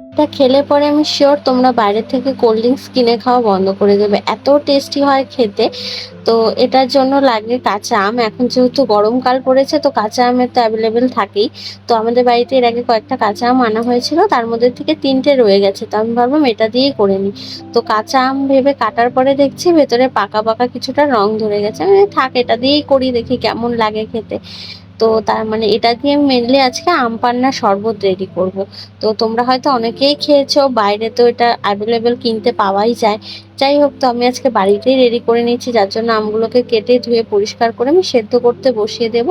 এটা খেলে পরে আমি শিওর তোমরা বাইরে থেকে কোল্ড ড্রিঙ্কস কিনে খাওয়া বন্ধ করে দেবে। এত টেস্টি হয় খেতে। তো এটার জন্য লাগে কাঁচা আম। এখন যেহেতু গরমকাল পড়েছে, তো কাঁচা আমের তো অ্যাভেলেবেল থাকেই। তো আমাদের বাড়িতে এর আগে কয়েকটা কাঁচা আম আনা হয়েছিল, তার মধ্যে থেকে তিনটে রয়ে গেছে। তো আমি ভাবলাম এটা দিয়েই করে নিই। তো কাঁচা আম ভেবে কাটার পরে দেখছি ভেতরে পাকা পাকা কিছুটা রং ধরে গেছে। আমি থাক, এটা দিয়েই করি, দেখি কেমন লাগে খেতে। তো তার মানে এটা দিয়ে মেনলি আজকে আম পান্না শরবত রেডি করব। তো তোমরা হয়তো অনেকেই খেয়েছো, বাইরে তো এটা অ্যাভেলেবেল কিনতে পাওয়াই যায়। যাই হোক, তো আমি আজকে বাড়িতেই রেডি করে নিচ্ছি যার জন্য আমগুলোকে কেটে ধুয়ে পরিষ্কার করে আমি সেদ্ধ করতে বসিয়ে দেব।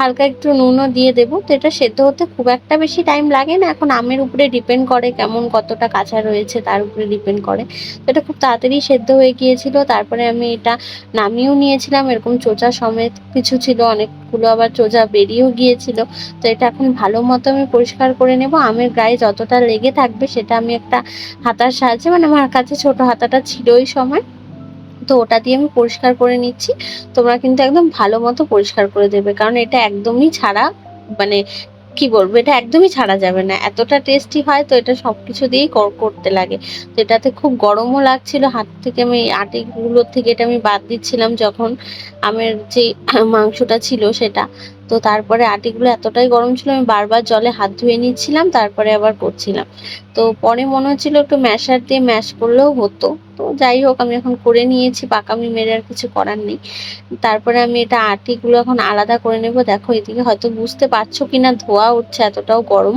হালকা একটু নুনও দিয়ে দেবো, তো এটা সেদ্ধ হতে খুব একটা বেশি টাইম লাগে না। এখন আমের উপরে ডিপেন্ড করে কেমন কতটা কাঁচা রয়েছে, তার উপরে ডিপেন্ড করে। তো এটা খুব তাড়াতাড়ি সেদ্ধ হয়ে গিয়েছিল, তারপরে আমি এটা নামিয়েও নিয়েছিলাম, এরকম চোচা সমেত কিছু ছিল, অনেকগুলো আবার চোচা বেরিয়েও গিয়েছিল। তো এটা এখন ভালো মতো আমি পরিষ্কার করে নেব। আমের গায়ে যতটা লেগে থাকবে, সেটা আমি একটা হাতার সাহায্যে মানে আমার কাছে ছোট হাতাটা ছিল ওই সময়। তো ওটা দিয়ে আমি পরিষ্কার করে নিচ্ছি। তোমরা কিন্তু একদম ভালো মতো পরিষ্কার করে দেবে। কারণ এটা একদমই ছাড়া মানে কি বলব, এটা একদমই ছাড়া যাবে না। এতটা টেস্টি হয় তো এটা সব কিছু দিয়েই কর- করতে লাগে। তো এটাতে খুব গরমও লাগছিল। হাত থেকে আমি, আটিগুলোর থেকে এটা আমি বাদ দিচ্ছিলাম যখন আমের যে মাংসটা ছিল সেটা। তো তারপরে আটিগুলো এতটাই গরম ছিল, আমি বারবার জলে হাত ধুয়ে নিচ্ছিলাম, তারপরে আবার করছিলাম। তো পরে মনে হচ্ছিল একটু ম্যাশার দিয়ে ম্যাশ করলেও হতো। তো যাই হোক, আমি এখন করে নিয়েছি, পাকামি মেরে আর কিছু করার নেই। তারপরে আমি এটা আটিগুলো এখন আলাদা করে নেব। দেখো, এদিকে হয়তো বুঝতে পারছ কিনা, ধোয়া উঠছে এতটাও গরম।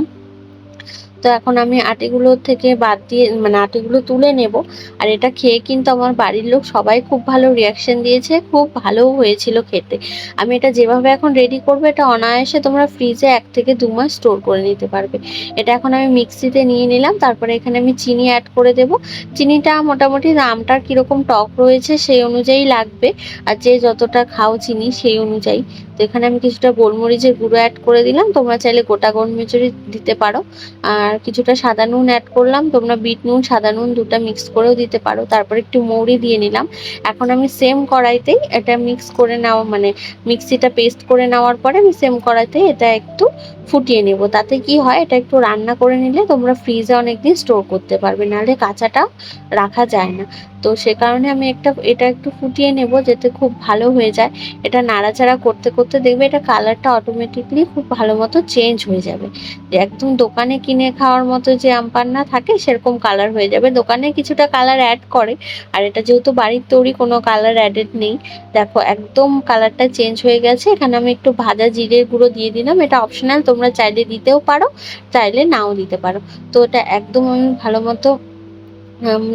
তো এখন আমি আটিগুলো থেকে বাদ দিয়ে মানে আটিগুলো তুলে নেব। আর এটা খেয়ে কিন্তু আমার বাড়ির লোক সবাই খুব ভালো রিয়াকশন দিয়েছে, খুব ভালোও হয়েছিল খেতে। আমি এটা যেভাবে এখন রেডি করব, এটা অনায়াসে তোমরা ফ্রিজে এক থেকে দু মাস স্টোর করে নিতে পারবে। এটা এখন আমি মিক্সিতে নিয়ে নিলাম, তারপরে এখানে আমি চিনি অ্যাড করে দেব। চিনিটা মোটামুটি আমটার কীরকম টক রয়েছে সেই অনুযায়ী লাগবে, আর যে যতটা খাও চিনি সেই অনুযায়ী। তো এখানে আমি কিছুটা গোলমরিচের গুঁড়ো অ্যাড করে দিলাম, তোমরা চাইলে গোটা গোলমরিচেরই দিতে পারো। আর কিছুটা সাদা নুন অ্যাড করলাম। তোমরা বিট নুন, সাদা নুন দুটা মিক্স করেও দিতে পারো। তারপর একটু মৌরি দিয়ে নিলাম। এখন আমি সেম কড়াইতেই এটা মিক্স করে নেওয়া মানে মিক্সিটা পেস্ট করে নেওয়ার পরে আমি সেম কড়াইতে এটা একটু ফুটিয়ে নেব। তাতে কি হয়, এটা একটু রান্না করে নিলে তোমরা ফ্রিজে অনেকদিন স্টোর করতে পারবে। নাহলে কাঁচাটা রাখা যায় না। তো সে কারণে আমি একটা, এটা একটু ফুটিয়ে নেব যাতে খুব ভালো হয়ে যায়। এটা নাড়াচাড়া করতে করতে দেখবে এটা কালারটা অটোমেটিকলি খুব ভালো মতো চেঞ্জ হয়ে যাবে। একদম দোকানে কিনে খাওয়ার মতো যে আম পান্না থাকে, সেরকম কালার হয়ে যাবে। দোকানে কিছুটা কালার অ্যাড করে, আর এটা যেহেতু বাড়ির তৈরি, কোনো কালার অ্যাডেড নেই। দেখো, একদম কালারটা চেঞ্জ হয়ে গেছে। এখানে আমি একটু ভাজা জিরের গুঁড়ো দিয়ে দিলাম। এটা অপশনাল তোমরা চাইলে দিতেও পারো, চাইলে নাও দিতে পারো। তো এটা একদম আমি ভালো মতো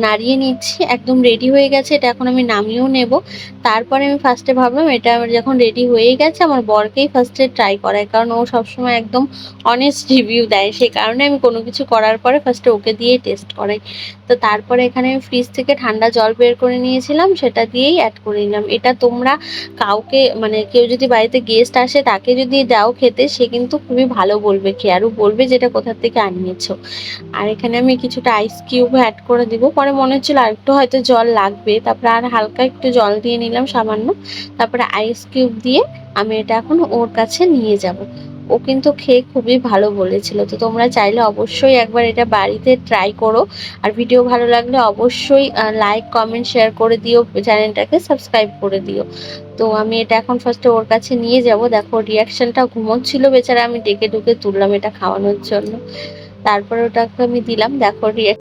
নাড়িয়ে নিচ্ছি, একদম রেডি হয়ে গেছে, এটা এখন আমি নামিয়েও নেব। তারপরে আমি ফার্স্টে ভাবলাম, এটা আমার যখন রেডি হয়ে গেছে, আমার বরকেই ফার্স্টে ট্রাই করায়, কারণ ও সবসময় একদম অনেস্ট রিভিউ দেয়। সেই কারণে আমি কোনো কিছু করার পরে ফার্স্টে ওকে দিয়েই টেস্ট করাই। তো তারপরে এখানে আমি ফ্রিজ থেকে ঠান্ডা জল বের করে নিয়েছিলাম, সেটা দিয়েই অ্যাড করে নিলাম। এটা তোমরা কাউকে মানে কেউ যদি বাড়িতে গেস্ট আসে, তাকে যদি দাও খেতে, সে কিন্তু খুবই ভালো বলবে খেয়ে আরও বলবে যেটা কোথা থেকে আনিয়েছো। আর এখানে আমি কিছুটা আইস কিউব অ্যাড করে দিব পরে মনে হচ্ছিল আর একটু হয়তো জল লাগবে। তারপরে আর হালকা একটু জল দিয়ে নিলাম সামান্য। তারপরে আইস কিউব দিয়ে আমি এটা এখন ওর কাছে নিয়ে যাব। ও কিন্তু খেয়ে খুবই ভালো বলেছিল। তো তোমরা চাইলে অবশ্যই একবার এটা বাড়িতে ট্রাই করো। আর ভিডিও ভালো লাগলে অবশ্যই লাইক কমেন্ট শেয়ার করে দিও। চ্যানেলটাকে সাবস্ক্রাইব করে দিও। তো আমি এটা এখন ফার্স্টে ওর কাছে নিয়ে যাব। দেখো রিয়াকশনটা ঘুমোচ্ছিল বেচারা। আমি ডেকে ডুকে তুললাম এটা খাওয়ানোর জন্য। তারপর ওটাকে আমি দিলাম। দেখো রিয়াকশন